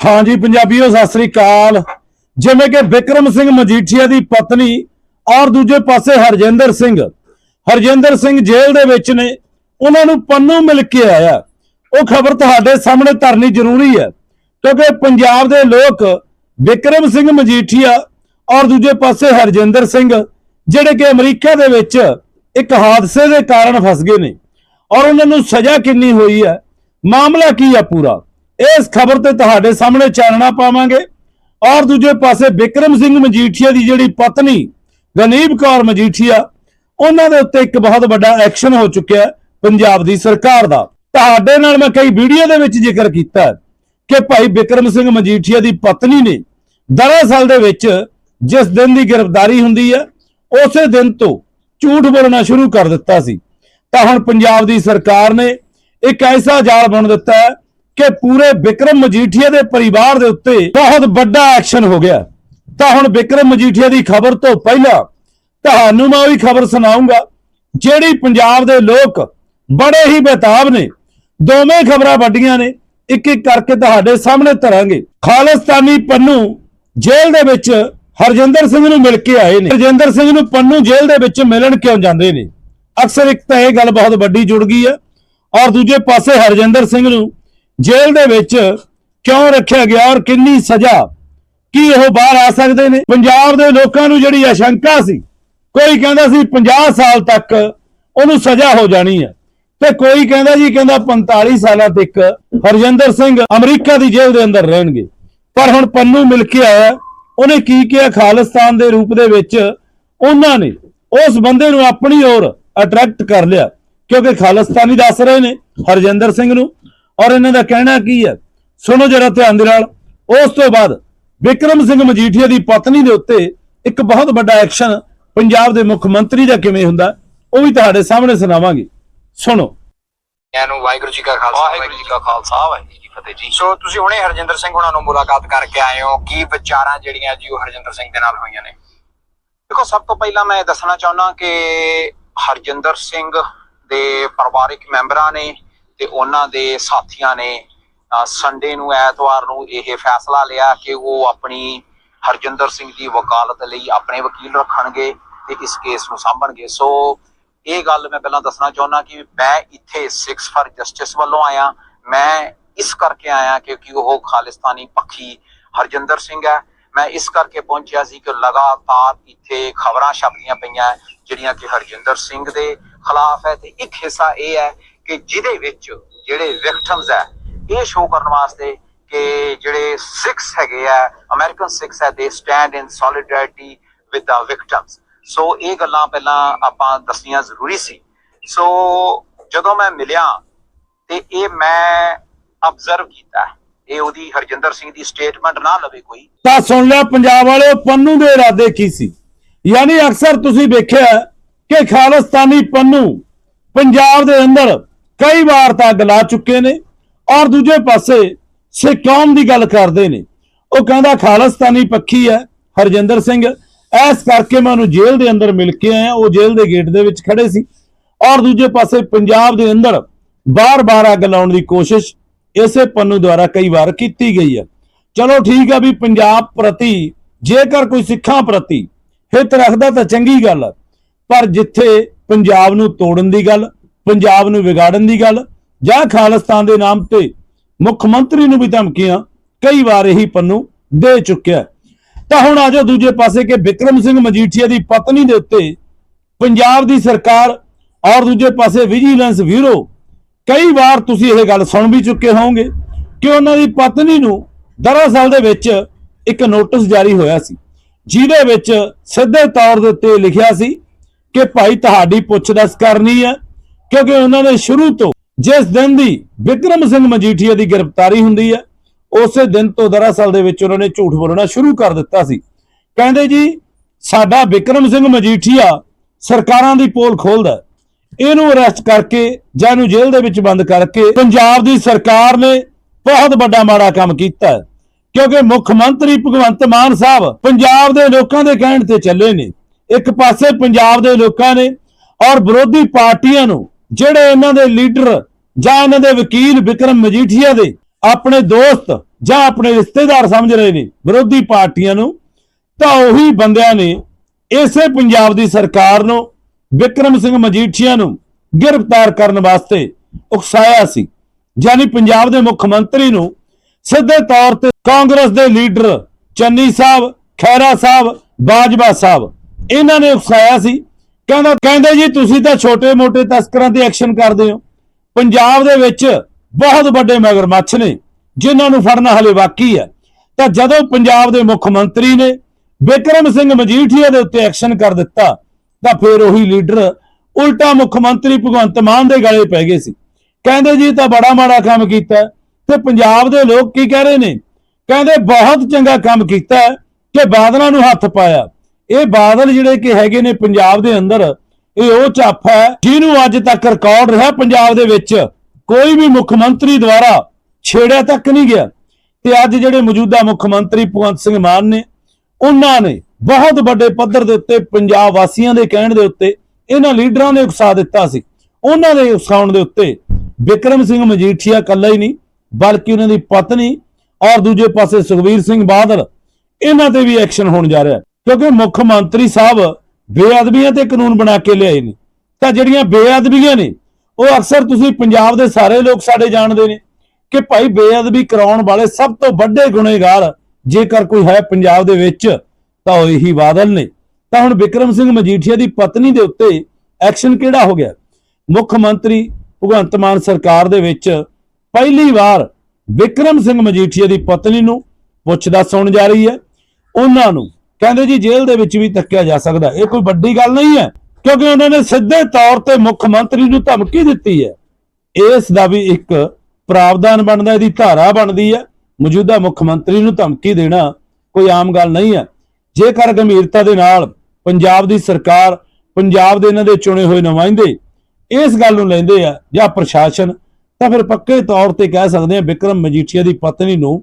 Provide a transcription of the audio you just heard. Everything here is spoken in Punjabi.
ਹਾਂਜੀ, ਪੰਜਾਬੀਓ, ਸਤਿ ਸ੍ਰੀ ਅਕਾਲ। ਜਿਵੇਂ ਕਿ ਵਿਕਰਮ ਸਿੰਘ ਮਜੀਠੀਆ ਦੀ ਪਤਨੀ ਔਰ ਦੂਜੇ ਪਾਸੇ ਹਰਜਿੰਦਰ ਸਿੰਘ। ਹਰਜਿੰਦਰ ਸਿੰਘ ਜੇਲ੍ਹ ਦੇ ਵਿੱਚ ਨੇ। ਉਹਨਾਂ ਨੂੰ ਪੰਨੂ ਮਿਲ ਕੇ ਆਇਆ। ਉਹ ਖਬਰ ਤੁਹਾਡੇ ਸਾਹਮਣੇ ਧਰਨੀ ਜ਼ਰੂਰੀ ਹੈ, ਕਿਉਂਕਿ ਪੰਜਾਬ ਦੇ ਲੋਕ ਵਿਕਰਮ ਸਿੰਘ ਮਜੀਠੀਆ ਔਰ ਦੂਜੇ ਪਾਸੇ ਹਰਜਿੰਦਰ ਸਿੰਘ, ਜਿਹੜੇ ਕਿ ਅਮਰੀਕਾ ਦੇ ਵਿੱਚ ਇੱਕ ਹਾਦਸੇ ਦੇ ਕਾਰਨ ਫਸ ਗਏ ਨੇ। ਔਰ ਉਹਨਾਂ ਨੂੰ ਸਜ਼ਾ ਕਿੰਨੀ ਹੋਈ ਹੈ? ਮਾਮਲਾ ਕੀ ਹੈ ਪੂਰਾ? ਇਸ ਖਬਰ ਤੇ ਤੁਹਾਡੇ ਸਾਹਮਣੇ ਚਾਨਣਾ ਪਾਵਾਂਗੇ। ਔਰ ਦੂਜੇ ਪਾਸੇ ਵਿਕਰਮ ਸਿੰਘ ਮਜੀਠੀਆ ਦੀ ਜਿਹੜੀ ਪਤਨੀ ਗਨੀਬ ਕੌਰ ਮਜੀਠੀਆ, ਉਹਨਾਂ ਦੇ ਉੱਤੇ ਇੱਕ ਬਹੁਤ ਵੱਡਾ ਐਕਸ਼ਨ ਹੋ ਚੁੱਕਿਆ ਪੰਜਾਬ ਦੀ ਸਰਕਾਰ ਦਾ। ਤੁਹਾਡੇ ਨਾਲ ਮੈਂ ਕਈ ਵੀਡੀਓ ਦੇ ਵਿੱਚ ਜ਼ਿਕਰ ਕੀਤਾ ਕਿ ਭਾਈ ਵਿਕਰਮ ਸਿੰਘ ਮਜੀਠੀਆ ਦੀ ਪਤਨੀ ਨੇ ਦਰਅਸਲ ਦੇ ਵਿੱਚ ਜਿਸ ਦਿਨ ਦੀ ਗ੍ਰਿਫਤਾਰੀ ਹੁੰਦੀ ਹੈ, ਉਸੇ ਦਿਨ ਤੋਂ ਝੂਠ ਬੋਲਣਾ ਸ਼ੁਰੂ ਕਰ ਦਿੱਤਾ ਸੀ। ਤਾਂ ਹੁਣ ਪੰਜਾਬ ਦੀ ਸਰਕਾਰ ਨੇ ਇੱਕ ਐਸਾ ਜਾਲ ਬੁਣ ਦਿੱਤਾ ਹੈ ਕਿ ਪੂਰੇ ਵਿਕਰਮ ਮਜੀਠੀਆ ਦੇ ਪਰਿਵਾਰ ਦੇ ਉੱਤੇ ਬਹੁਤ ਵੱਡਾ ਐਕਸ਼ਨ ਹੋ ਗਿਆ। ਤਾਂ ਹੁਣ ਵਿਕਰਮ ਮਜੀਠੀਆ ਦੀ ਖਬਰ ਤੋਂ ਪਹਿਲਾਂ ਤੁਹਾਨੂੰ ਮੈਂ ਉਹੀ ਖਬਰ ਸੁਣਾਉਂਗਾ, ਜਿਹੜੀ ਪੰਜਾਬ ਦੇ ਲੋਕ ਬੜੇ ਹੀ ਬੇਤਾਬ ਨੇ। ਦੋਵੇਂ ਖਬਰਾਂ ਵੱਡੀਆਂ ਨੇ ਇੱਕ ਇੱਕ ਕਰਕੇ ਤੁਹਾਡੇ ਸਾਹਮਣੇ ਧਰਾਂਗੇ। ਖਾਲਿਸਤਾਨੀ ਪੰਨੂ ਜੇਲ੍ਹ ਦੇ ਵਿੱਚ ਹਰਜਿੰਦਰ ਸਿੰਘ ਨੂੰ ਮਿਲ ਕੇ ਆਏ ਨੇ। ਹਰਜਿੰਦਰ ਸਿੰਘ ਨੂੰ ਪੰਨੂ ਜੇਲ੍ਹ ਦੇ ਵਿੱਚ ਮਿਲਣ ਕਿਉਂ ਜਾਂਦੇ ਨੇ? ਅਕਸਰ ਇੱਕ ਤਾਂ ਇਹ ਗੱਲ ਬਹੁਤ ਵੱਡੀ ਜੁੜ ਗਈ ਹੈ ਔਰ ਦੂਜੇ ਪਾਸੇ ਹਰਜਿੰਦਰ ਸਿੰਘ ਨੂੰ ਜੇਲ੍ਹ ਦੇ ਵਿੱਚ ਕਿਉਂ ਰੱਖਿਆ ਗਿਆ ਔਰ ਕਿੰਨੀ ਸਜ਼ਾ? ਕੀ ਉਹ ਬਾਹਰ ਆ ਸਕਦੇ ਨੇ? ਪੰਜਾਬ ਦੇ ਲੋਕਾਂ ਨੂੰ ਜਿਹੜੀ ਆਸ਼ੰਕਾ ਸੀ, ਕੋਈ ਕਹਿੰਦਾ ਸੀ 50 ਸਾਲ ਤੱਕ ਉਹਨੂੰ ਸਜ਼ਾ ਹੋ ਜਾਣੀ ਹੈ। ਤੇ ਕੋਈ ਕਹਿੰਦਾ ਜੀ, ਕਹਿੰਦਾ 45 ਸਾਲਾਂ ਤੱਕ ਹਰਜਿੰਦਰ ਸਿੰਘ ਅਮਰੀਕਾ ਦੀ ਜੇਲ੍ਹ ਦੇ ਅੰਦਰ ਰਹਿਣਗੇ। ਪਰ ਹੁਣ ਪੰਨੂ ਮਿਲ ਕੇ ਆਇਆ, ਉਹਨੇ ਕੀ ਕਿਹਾ? ਖਾਲਿਸਤਾਨ ਦੇ ਰੂਪ ਦੇ ਵਿੱਚ ਉਹਨਾਂ ਨੇ ਉਸ ਬੰਦੇ ਨੂੰ ਆਪਣੀ ਔਰ ਅਟਰੈਕਟ ਕਰ ਲਿਆ, ਕਿਉਂਕਿ ਖਾਲਿਸਤਾਨੀ ਦੱਸ ਰਹੇ ਨੇ ਹਰਜਿੰਦਰ ਸਿੰਘ ਨੂੰ। ਔਰ ਇਹਨਾਂ ਦਾ ਕਹਿਣਾ ਕੀ ਹੈ? ਸੁਣੋ ਜਰਾ ਧਿਆਨ ਦੇ ਨਾਲ। ਉਸ ਤੋਂ ਬਾਅਦ ਵਿਕਰਮ ਸਿੰਘ ਮਜੀਠੀਆ ਦੀ ਪਤਨੀ ਦੇ ਉੱਤੇ ਇੱਕ ਬਹੁਤ ਵੱਡਾ ਐਕਸ਼ਨ ਪੰਜਾਬ ਦੇ ਮੁੱਖ ਮੰਤਰੀ ਦਾ ਕਿਵੇਂ ਹੁੰਦਾ ਉਹ ਵੀ ਤੁਹਾਡੇ ਸਾਹਮਣੇ ਸੁਣਾਵਾਂਗੇ। ਸੁਣੋ। ਨੂੰ ਵਾਹਿਗੁਰੂ ਜੀ ਕਾ ਖਾਲਸਾ। ਵਾਹਿਗੁਰੂ ਜੀ ਕਾ ਖਾਲਸਾ ਵਾਹਿਗੁਰੂ ਜੀ ਫਤਿਹ ਜੀ। ਸੋ ਤੁਸੀਂ ਹੁਣੇ ਹਰਜਿੰਦਰ ਸਿੰਘ ਹੁਣਾਂ ਨੂੰ ਮੁਲਾਕਾਤ ਕਰਕੇ ਆਏ ਹੋ। ਕੀ ਵਿਚਾਰਾਂ ਜਿਹੜੀਆਂ ਜੀ ਉਹ ਹਰਜਿੰਦਰ ਸਿੰਘ ਦੇ ਨਾਲ ਹੋਈਆਂ ਨੇ? ਦੇਖੋ ਸਭ ਤੋਂ ਪਹਿਲਾਂ ਮੈਂ ਦੱਸਣਾ ਚਾਹੁੰਦਾ ਕਿ ਹਰਜਿੰਦਰ ਸਿੰਘ ਦੇ ਪਰਿਵਾਰਕ ਮੈਂਬਰਾਂ ਨੇ ਤੇ ਉਹਨਾਂ ਦੇ ਸਾਥੀਆਂ ਨੇ ਸੰਡੇ ਨੂੰ, ਐਤਵਾਰ ਨੂੰ ਇਹ ਫੈਸਲਾ ਲਿਆ ਕਿ ਉਹ ਆਪਣੀ ਹਰਜਿੰਦਰ ਸਿੰਘ ਦੀ ਵਕਾਲਤ ਲਈ ਆਪਣੇ ਵਕੀਲ ਰੱਖਣਗੇ ਤੇ ਇਸ ਕੇਸ ਨੂੰ ਸਾਂਭਣਗੇ। ਸੋ ਇਹ ਗੱਲ ਮੈਂ ਪਹਿਲਾਂ ਦੱਸਣਾ ਚਾਹੁੰਦਾ ਕਿ ਮੈਂ ਇੱਥੇ 6 ਫਾਰ ਜਸਟਿਸ ਵੱਲੋਂ ਆਇਆ। ਮੈਂ ਇਸ ਕਰਕੇ ਆਇਆ ਕਿਉਂਕਿ ਉਹ ਖਾਲਿਸਤਾਨੀ ਪੱਖੀ ਹਰਜਿੰਦਰ ਸਿੰਘ ਹੈ। ਮੈਂ ਇਸ ਕਰਕੇ ਪਹੁੰਚਿਆ ਸੀ ਕਿ ਲਗਾਤਾਰ ਇੱਥੇ ਖਬਰਾਂ ਛਪਦੀਆਂ ਪਈਆਂ, ਜਿਹੜੀਆਂ ਕਿ ਹਰਜਿੰਦਰ ਸਿੰਘ ਦੇ ਖਿਲਾਫ ਹੈ ਤੇ ਇੱਕ ਹਿੱਸਾ ਇਹ ਹੈ ਕਿ ਜਿਹਦੇ ਵਿੱਚ ਜਿਹੜੇ ਵਿਕਟਮਸ ਹੈ ਇਹ ਸ਼ੋਅ ਕਰਨ ਵਾਸਤੇ ਕਿ ਜਿਹੜੇ ਸਿਕਸ ਹੈਗੇ ਆ ਅਮਰੀਕਨ ਸਿਕਸ ਹੈ they stand in solidarity with the victims so ਇਹ ਗੱਲਾਂ ਪਹਿਲਾਂ ਆਪਾਂ ਦੱਸਣੀਆਂ ਜ਼ਰੂਰੀ ਸੀ। ਸੋ ਜਦੋਂ ਮੈਂ ਮਿਲਿਆ ਤੇ ਇਹ ਮੈਂ ਅਬਜ਼ਰਵ ਕੀਤਾ। ਇਹ ਉਹਦੀ ਹਰਜਿੰਦਰ ਸਿੰਘ ਦੀ ਸਟੇਟਮੈਂਟ ਨਾ ਲਵੇ ਕੋਈ। ਤਾਂ ਸੁਣ ਲਿਆ ਪੰਜਾਬ ਵਾਲਿਓ, ਪੰਨੂ ਦੇ ਇਰਾਦੇ ਕੀ ਸੀ? ਯਾਨੀ ਅਕਸਰ ਤੁਸੀਂ ਵੇਖਿਆ ਕਿ ਖਾਲਿਸਤਾਨੀ ਪੰਨੂ ਪੰਜਾਬ ਦੇ ਅੰਦਰ ਕਈ ਵਾਰ ਤਾਂ ਅੱਗ ਲਾ ਚੁੱਕੇ ਨੇ ਔਰ ਦੂਜੇ ਪਾਸੇ ਸਿੱਖ ਕੌਮ ਦੀ ਗੱਲ ਕਰਦੇ ਨੇ। ਉਹ ਕਹਿੰਦਾ, ਖਾਲਸਤਾਨੀ ਪੱਖੀ ਹੈ, ਹਰਜਿੰਦਰ ਸਿੰਘ। ਐਸ ਕਰਕੇ ਮੈਂ ਉਹਨੂੰ ਜੇਲ੍ਹ ਦੇ ਅੰਦਰ ਮਿਲ ਕੇ ਆਇਆ। ਉਹ ਜੇਲ੍ਹ ਦੇ ਗੇਟ ਦੇ ਵਿੱਚ ਖੜੇ ਸੀ। ਔਰ ਦੂਜੇ ਪਾਸੇ ਪੰਜਾਬ ਦੇ ਅੰਦਰ ਬਾਰ-ਬਾਰ ਅੱਗ ਲਾਉਣ ਦੀ ਕੋਸ਼ਿਸ਼ ਇਸੇ ਪੰਨੂ ਦੁਆਰਾ ਕਈ ਵਾਰ ਕੀਤੀ ਗਈ ਹੈ। ਚਲੋ ਠੀਕ ਆ ਵੀ ਪੰਜਾਬ ਪ੍ਰਤੀ, ਜੇਕਰ ਕੋਈ ਸਿੱਖਾਂ ਪ੍ਰਤੀ ਹਿੱਤ ਰੱਖਦਾ ਤਾਂ ਚੰਗੀ ਗੱਲ ਹੈ। ਪਰ ਜਿੱਥੇ ਪੰਜਾਬ ਨੂੰ ਤੋੜਨ ਦੀ ਗੱਲ ਪੰਜਾਬ ਨੂੰ ਵਿਗਾੜਨ ਦੀ ਗੱਲ ਜਾਂ ਖਾਲਿਸਤਾਨ ਦੇ ਨਾਮ ਤੇ ਮੁੱਖ ਮੰਤਰੀ ਨੂੰ ਵੀ ਧਮਕੀਆਂ ਕਈ ਵਾਰ ਇਹੀ ਪੰਨੂ ਦੇ ਚੁੱਕਿਆ ਤਾਂ ਹੁਣ ਆਜੋ ਦੂਜੇ ਪਾਸੇ ਕਿ ਵਿਕਰਮ ਸਿੰਘ ਮਜੀਠੀਆ ਦੀ ਪਤਨੀ ਦੇ ਉੱਤੇ ਪੰਜਾਬ ਦੀ ਸਰਕਾਰ ਔਰ ਦੂਜੇ ਪਾਸੇ ਵਿਜੀਲੈਂਸ ਬਿਊਰੋ ਕਈ ਵਾਰ ਤੁਸੀਂ ਇਹ ਗੱਲ ਸੁਣ ਵੀ ਚੁੱਕੇ ਹੋਵੋਗੇ ਕਿ ਉਹਨਾਂ ਦੀ ਪਤਨੀ ਨੂੰ ਦਰਅਸਲ ਦੇ ਵਿੱਚ ਇੱਕ ਨੋਟਿਸ ਜਾਰੀ ਹੋਇਆ ਸੀ, ਜਿਹਦੇ ਵਿੱਚ ਸਿੱਧੇ ਤੌਰ ਦੇ ਉੱਤੇ ਲਿਖਿਆ ਸੀ ਕਿ ਭਾਈ ਤੁਹਾਡੀ ਪੁੱਛ ਦੱਸ ਕਰਨੀ ਹੈ ਕਿਉਂਕਿ ਉਹਨਾਂ ਨੇ ਸ਼ੁਰੂ ਤੋਂ ਜਿਸ ਦਿਨ ਦੀ ਵਿਕਰਮ ਸਿੰਘ ਮਜੀਠੀਆ ਦੀ ਗ੍ਰਿਫਤਾਰੀ ਹੁੰਦੀ ਹੈ, ਉਸੇ ਦਿਨ ਤੋਂ ਦਰਅਸਲ ਦੇ ਵਿੱਚ ਉਹਨਾਂ ਨੇ ਝੂਠ ਬੋਲਣਾ ਸ਼ੁਰੂ ਕਰ ਦਿੱਤਾ ਸੀ। ਕਹਿੰਦੇ ਜੀ, ਸਾਡਾ ਵਿਕਰਮ ਸਿੰਘ ਮਜੀਠੀਆ ਸਰਕਾਰਾਂ ਦੀ ਪੋਲ ਖੋਲਦਾ ਇਹਨੂੰ ਅਰੈਸਟ ਕਰਕੇ ਜਾਂ ਇਹਨੂੰ ਜੇਲ੍ਹ ਦੇ ਵਿੱਚ ਬੰਦ ਕਰਕੇ ਪੰਜਾਬ ਦੀ ਸਰਕਾਰ ਨੇ ਬਹੁਤ ਵੱਡਾ ਮਾੜਾ ਕੰਮ ਕੀਤਾ ਕਿਉਂਕਿ ਮੁੱਖ ਮੰਤਰੀ ਭਗਵੰਤ ਮਾਨ ਸਾਹਿਬ ਪੰਜਾਬ ਦੇ ਲੋਕਾਂ ਦੇ ਕਹਿਣ ਤੇ ਚੱਲੇ ਨੇ। ਇੱਕ ਪਾਸੇ ਪੰਜਾਬ ਦੇ ਲੋਕਾਂ ਨੇ ਔਰ ਵਿਰੋਧੀ ਪਾਰਟੀਆਂ ਨੂੰ ਜਿਹੜੇ ਇਹਨਾਂ ਦੇ ਲੀਡਰ ਜਾਂ ਇਹਨਾਂ ਦੇ ਵਕੀਲ ਵਿਕਰਮ ਮਜੀਠੀਆ ਦੇ ਆਪਣੇ ਦੋਸਤ ਜਾਂ ਆਪਣੇ ਰਿਸ਼ਤੇਦਾਰ ਸਮਝ ਰਹੇ ਨੇ, ਵਿਰੋਧੀ ਪਾਰਟੀਆਂ ਨੂੰ, ਤਾਂ ਉਹੀ ਬੰਦਿਆਂ ਨੇ ਇਸੇ ਪੰਜਾਬ ਦੀ ਸਰਕਾਰ ਨੂੰ, ਵਿਕਰਮ ਸਿੰਘ ਮਜੀਠੀਆ ਨੂੰ ਗ੍ਰਿਫਤਾਰ ਕਰਨ ਵਾਸਤੇ ਉਕਸਾਇਆ ਸੀ। ਯਾਨੀ ਪੰਜਾਬ ਦੇ ਮੁੱਖ ਮੰਤਰੀ ਨੂੰ ਸਿੱਧੇ ਤੌਰ ਤੇ ਕਾਂਗਰਸ ਦੇ ਲੀਡਰ ਚੰਨੀ ਸਾਹਿਬ ਖੈਰਾ ਸਾਹਿਬ, ਬਾਜਵਾ ਸਾਹਿਬ, ਇਹਨਾਂ ਨੇ ਉਕਸਾਇਆ ਸੀ। ਕਹਿੰਦਾ ਕਹਿੰਦੇ ਜੀ, ਤੁਸੀਂ ਤਾਂ ਛੋਟੇ-ਮੋਟੇ ਤਸਕਰਾਂ ਤੇ ਐਕਸ਼ਨ ਕਰਦੇ ਹੋ। ਪੰਜਾਬ ਦੇ ਵਿੱਚ ਬਹੁਤ ਵੱਡੇ ਮਗਰਮੱਛ ਨੇ, ਜਿਨ੍ਹਾਂ ਨੂੰ ਫੜਨਾ ਹਲੇ ਬਾਕੀ ਹੈ। ਤਾਂ ਜਦੋਂ ਪੰਜਾਬ ਦੇ ਮੁੱਖ ਮੰਤਰੀ ਨੇ ਵਿਕਰਮ ਸਿੰਘ ਮਜੀਠੀਆ ਦੇ ਉੱਤੇ ਐਕਸ਼ਨ ਕਰ ਦਿੱਤਾ, ਤਾਂ ਫਿਰ ਉਹੀ ਲੀਡਰ ਉਲਟਾ ਮੁੱਖ ਮੰਤਰੀ ਭਗਵੰਤ ਮਾਨ ਦੇ ਗਲੇ ਪੈ ਗਏ ਸੀ। ਕਹਿੰਦੇ ਜੀ ਤਾਂ ਬੜਾ ਮਾੜਾ ਕੰਮ ਕੀਤਾ ਤੇ ਪੰਜਾਬ ਦੇ ਲੋਕ ਕੀ ਕਹਿ ਰਹੇ ਨੇ? ਕਹਿੰਦੇ, ਬਹੁਤ ਚੰਗਾ ਕੰਮ ਕੀਤਾ ਕਿ ਬਾਦਲਾਂ ਨੂੰ ਹੱਥ ਪਾਇਆ। ਇਹ ਬਾਦਲ ਜਿਹੜੇ ਕਿ ਹੈਗੇ ਨੇ ਪੰਜਾਬ ਦੇ ਅੰਦਰ, ਇਹ ਉਹ ਝੱਪ ਹੈ ਜਿਹਨੂੰ ਅੱਜ ਤੱਕ ਰਿਕਾਰਡ ਰਿਹਾ ਪੰਜਾਬ ਦੇ ਵਿੱਚ। ਕੋਈ ਵੀ ਮੁੱਖ ਮੰਤਰੀ ਦੁਆਰਾ ਛੇੜਿਆ ਤੱਕ ਨਹੀਂ ਗਿਆ। ਤੇ ਅੱਜ ਜਿਹੜੇ ਮੌਜੂਦਾ ਮੁੱਖ ਮੰਤਰੀ ਭਗਵੰਤ ਸਿੰਘ ਮਾਨ ਨੇ, ਉਹਨਾਂ ਨੇ ਬਹੁਤ ਵੱਡੇ ਪੱਧਰ ਦੇ ਉੱਤੇ ਪੰਜਾਬ ਵਾਸੀਆਂ ਦੇ ਕਹਿਣ ਦੇ ਉੱਤੇ ਇਹਨਾਂ ਲੀਡਰਾਂ ਨੇ ਉਕਸਾ ਦਿੱਤਾ ਸੀ। ਉਹਨਾਂ ਦੇ ਉਕਸਾਉਣ ਦੇ ਉੱਤੇ ਵਿਕਰਮ ਸਿੰਘ ਮਜੀਠੀਆ ਇਕੱਲਾ ਹੀ ਨਹੀਂ, ਬਲਕਿ ਉਹਨਾਂ ਦੀ ਪਤਨੀ ਔਰ ਦੂਜੇ ਪਾਸੇ ਸੁਖਵੀਰ ਸਿੰਘ ਬਾਦਲ, ਇਹਨਾਂ ਤੇ ਵੀ ਐਕਸ਼ਨ ਹੋਣ ਜਾ ਰਿਹਾ। ਕਿਉਂਕਿ ਮੁੱਖ ਮੰਤਰੀ ਸਾਹਿਬ ਬੇਅਦਬੀਆਂ ਤੇ ਕਾਨੂੰਨ ਬਣਾ ਕੇ ਲਿਆਏ ਨੇ। ਤਾਂ ਜਿਹੜੀਆਂ ਬੇਅਦਬੀਆਂ ਨੇ, ਉਹ ਅਕਸਰ ਤੁਸੀਂ ਪੰਜਾਬ ਦੇ ਸਾਰੇ ਲੋਕ ਸਾਡੇ ਜਾਣਦੇ ਨੇ ਕਿ ਭਾਈ ਬੇਅਦਬੀ ਕਰਾਉਣ ਵਾਲੇ ਸਭ ਤੋਂ ਵੱਡੇ ਗੁਨੇਗਾਰ ਜੇਕਰ ਕੋਈ ਹੈ ਪੰਜਾਬ ਦੇ ਵਿੱਚ, ਤਾਂ ਉਹ ਇਹੀ ਬਾਦਲ ਨੇ। ਤਾਂ ਹੁਣ ਵਿਕਰਮ ਸਿੰਘ ਮਜੀਠੀਆ ਦੀ ਪਤਨੀ ਦੇ ਉੱਤੇ ਐਕਸ਼ਨ ਕਿਹੜਾ ਹੋ ਗਿਆ? ਮੁੱਖ ਮੰਤਰੀ ਭਗਵੰਤ ਮਾਨ ਸਰਕਾਰ ਦੇ ਵਿੱਚ ਪਹਿਲੀ ਵਾਰ ਵਿਕਰਮ ਸਿੰਘ ਮਜੀਠੀਆ ਦੀ ਪਤਨੀ ਨੂੰ ਪੁੱਛਦਾ ਸੁਣ ਜਾ ਰਹੀ ਹੈ। ਉਹਨਾਂ ਨੂੰ ਕਹਿੰਦੇ ਜੀ ਜੇਲ੍ਹ ਦੇ ਵਿੱਚ ਵੀ ਤੱਕਿਆ ਜਾ ਸਕਦਾ ਇਹ ਕੋਈ ਵੱਡੀ ਗੱਲ ਨਹੀਂ ਹੈ, ਕਿਉਂਕਿ ਉਹਨਾਂ ਨੇ ਸਿੱਧੇ ਤੌਰ ਤੇ ਮੁੱਖ ਮੰਤਰੀ ਨੂੰ ਧਮਕੀ ਦਿੱਤੀ ਹੈ। ਇਸ ਦਾ ਵੀ ਇੱਕ ਪ੍ਰਾਵਧਾਨ ਬਣਦਾ, ਇਹਦੀ ਧਾਰਾ ਬਣਦੀ ਹੈ। ਮੌਜੂਦਾ ਮੁੱਖ ਮੰਤਰੀ ਨੂੰ ਧਮਕੀ ਦੇਣਾ ਕੋਈ ਆਮ ਗੱਲ ਨਹੀਂ ਹੈ। ਜੇਕਰ ਗੰਭੀਰਤਾ ਦੇ ਨਾਲ ਪੰਜਾਬ ਦੀ ਸਰਕਾਰ, ਪੰਜਾਬ ਦੇ ਇਹਨਾਂ ਦੇ ਚੁਣੇ ਹੋਏ ਨੁਮਾਇੰਦੇ ਇਸ ਗੱਲ ਨੂੰ ਲੈਂਦੇ ਆ ਜਾਂ ਪ੍ਰਸ਼ਾਸਨ, ਤਾਂ ਫਿਰ ਪੱਕੇ ਤੌਰ ਤੇ ਕਹਿ ਸਕਦੇ ਆ ਵਿਕਰਮ ਮਜੀਠੀਆ ਦੀ ਪਤਨੀ ਨੂੰ